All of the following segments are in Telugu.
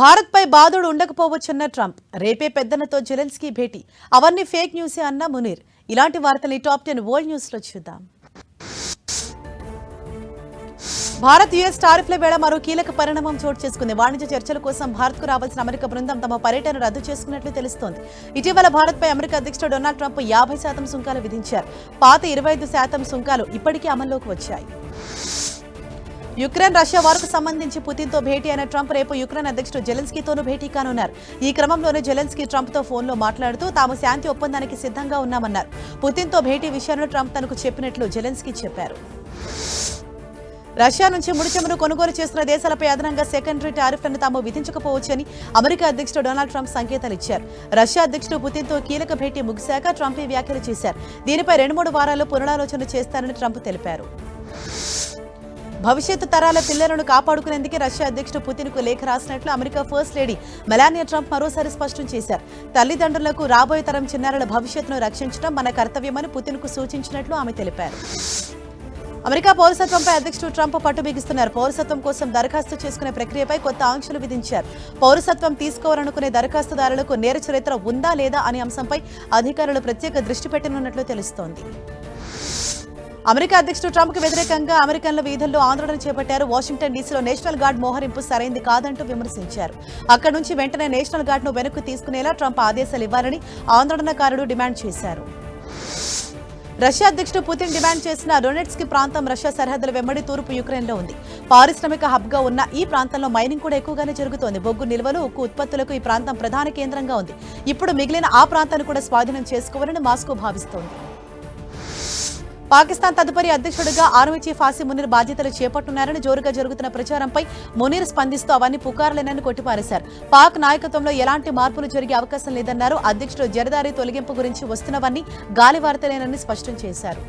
భారత్పై బాధుడు ఉండకపోవచ్చన్న ట్రంప్. రేపే పెద్దనతో జెలెన్స్కీ భేటీ. అవన్నీ ఫేక్ న్యూసే అన్న మునీర్. ఇలాంటి వార్తలు టాప్ టెన్ వరల్డ్ న్యూస్లో చూద్దాం. భారత్ యుఎస్ టారిఫ్ల వేళ మరో కీలక పరిణామం చోటు చేసుకుంది. వాణిజ్య చర్చల కోసం భారత్కు రావాల్సిన అమెరికా బృందం తమ పర్యటన రద్దు చేసుకున్నట్లు తెలుస్తోంది. ఇటీవల భారత్పై అమెరికా అధ్యక్షుడు డొనాల్డ్ ట్రంప్ యాభై శాతం సుంకాలు విధించారు. పాత ఇరవై ఐదు శాతం సుంకాలు ఇప్పటికీ అమల్లోకి వచ్చాయి. యుక్రెయిన్ రష్యా వార్కు సంబంధించి పుతిన్తో భేటీ అయిన ట్రంప్ రేపు యుక్రెయిన్ అధ్యక్షుడు జెలెన్స్కీతోనూ భేటీ కానున్నారు. ఈ క్రమంలోనే జెలెన్స్కీ ట్రంప్తో ఫోన్లో మాట్లాడుతూ తాము శాంతి ఒప్పందానికి సిద్ధంగా ఉన్నామన్నారు. పుతిన్తో భేటీ విషయాన్ని ట్రంప్ తనకు చెప్పినట్లు జెలెన్స్కీ చెప్పారు. రష్యా నుంచి ముడిచెమును కొనుగోలు చేస్తున్న దేశాలపై అదనంగా సెకండరీ టారిఫ్లను తాము విధించకపోవచ్చని అమెరికా అధ్యక్షుడు డొనాల్డ్ ట్రంప్ సంకేతాలు ఇచ్చారు. రష్యా అధ్యక్షుడు పుతిన్తో కీలక భేటీ ముగిశాక ట్రంప్ ఈ వ్యాఖ్యలు చేశారు. దీనిపై రెండు మూడు వారాల్లో పునరాలోచన చేస్తారని ట్రంప్ తెలిపారు. భవిష్యత్తు తరాల పిల్లలను కాపాడుకునేందుకే రష్యా అధ్యక్షుడు పుతిన్కు లేఖ రాసినట్లు America first lady Melania Trump మరోసారి స్పష్టం చేశారు. తల్లిదండ్రులకు రాబోయే తరం చిన్నారుల భవిష్యత్తును రక్షించడం మన కర్తవ్యమని పుతిన్కు సూచించినట్లు ఆమె తెలిపారు. అమెరికా పౌరసత్వంపై అధ్యక్షుడు ట్రంప్ పట్టు బిగిస్తున్నారు. పౌరసత్వం కోసం దరఖాస్తు చేసుకునే ప్రక్రియపై కొత్త ఆంక్షలు విధించారు. పౌరసత్వం తీసుకోవాలనుకునే దరఖాస్తుదారులకు నేర చరిత్ర ఉందా లేదా అనే అంశంపై అధికారులు ప్రత్యేక దృష్టి పెట్టనున్నట్లు తెలుస్తోంది. అమెరికా అధ్యక్షుడు ట్రంప్కు వ్యతిరేకంగా అమెరికన్ల వీధుల్లో ఆందోళన చేపట్టారు. వాషింగ్టన్ డీసీలో నేషనల్ గార్డ్ మోహరింపు సరైంది కాదంటూ విమర్శించారు. అక్కడి నుంచి వెంటనే నేషనల్ గార్డ్ను వెనక్కు తీసుకునేలా ట్రంప్ ఆదేశాలు ఇవ్వాలని ఆందోళనకారులు డిమాండ్ చేశారు. రష్యా అధ్యక్షుడు పుతిన్ డిమాండ్ చేసిన డొనెట్స్కి ప్రాంతం రష్యా సరిహద్దుల వెంబడి తూర్పు యుక్రెయిన్లో ఉంది. పారిశ్రామిక హబ్గా ఉన్న ఈ ప్రాంతంలో మైనింగ్ కూడా ఎక్కువగానే జరుగుతోంది. బొగ్గు నిల్వలు ఉక్కు ఉత్పత్తులకు ఈ ప్రాంతం ప్రధాన కేంద్రంగా ఉంది. ఇప్పుడు మిగిలిన ఆ ప్రాంతాన్ని కూడా స్వాధీనం చేసుకోవాలని మాస్కో భావిస్తోంది. పాకిస్తాన్ తదుపరి అధ్యక్షుడిగా ఆర్మీ చీఫ్ ఆసిమ్ మునీర్ బాధ్యతలు చేపట్టున్నారని జోరుగా జరుగుతున్న ప్రచారంపై మునీర్ స్పందిస్తూ అవన్నీ పుకార్లేనని కొట్టిపారేశారు. పాక్ నాయకత్వంలో ఎలాంటి మార్పులు జరిగే అవకాశం లేదన్నారు. అధ్యక్షుడు జరదారి తొలగింపు గురించి వస్తున్నవన్నీ గాలి వార్తలేనని స్పష్టం చేశారు.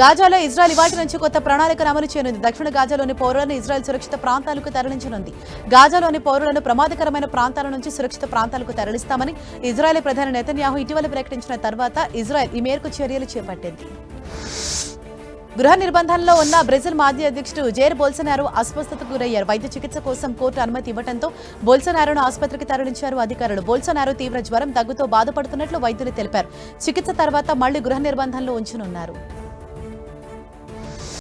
గాజాలో ఇజ్రాయెల్ ఇవాటి నుంచి కొత్త ప్రణాళికను అమలు చేయనుంది. దక్షిణ గాజాలోని పౌరులను ఇజ్రాయెల్ సురక్షిత ప్రాంతాలకు తరలించనుంది. గాజాలోని పౌరులను ప్రమాదకరమైన ప్రాంతాల నుంచి సురక్షిత ప్రాంతాలకు తరలిస్తామని ఇజ్రాయెల్ ప్రధాని నెతన్యాహు ఇటీవల ప్రకటించిన తర్వాత ఇజ్రాయెల్ ఈ మేరకు చర్యలు చేపట్టింది. గృహ నిర్బంధంలో ఉన్న బ్రెజిల్ మాజీ అధ్యక్షుడు జేర్ బోల్సనారో అస్వస్థతకు గురయ్యారు. వైద్య చికిత్స కోసం కోర్టు అనుమతి ఇవ్వడంతో బోల్సనారోను ఆసుపత్రికి తరలించారు అధికారులు. బోల్సనారో తీవ్ర జ్వరం దగ్గుతో బాధపడుతున్నట్లు వైద్యులు తెలిపారు. చికిత్స తర్వాత మళ్ళీ గృహ నిర్బంధంలో ఉంచనున్నారు.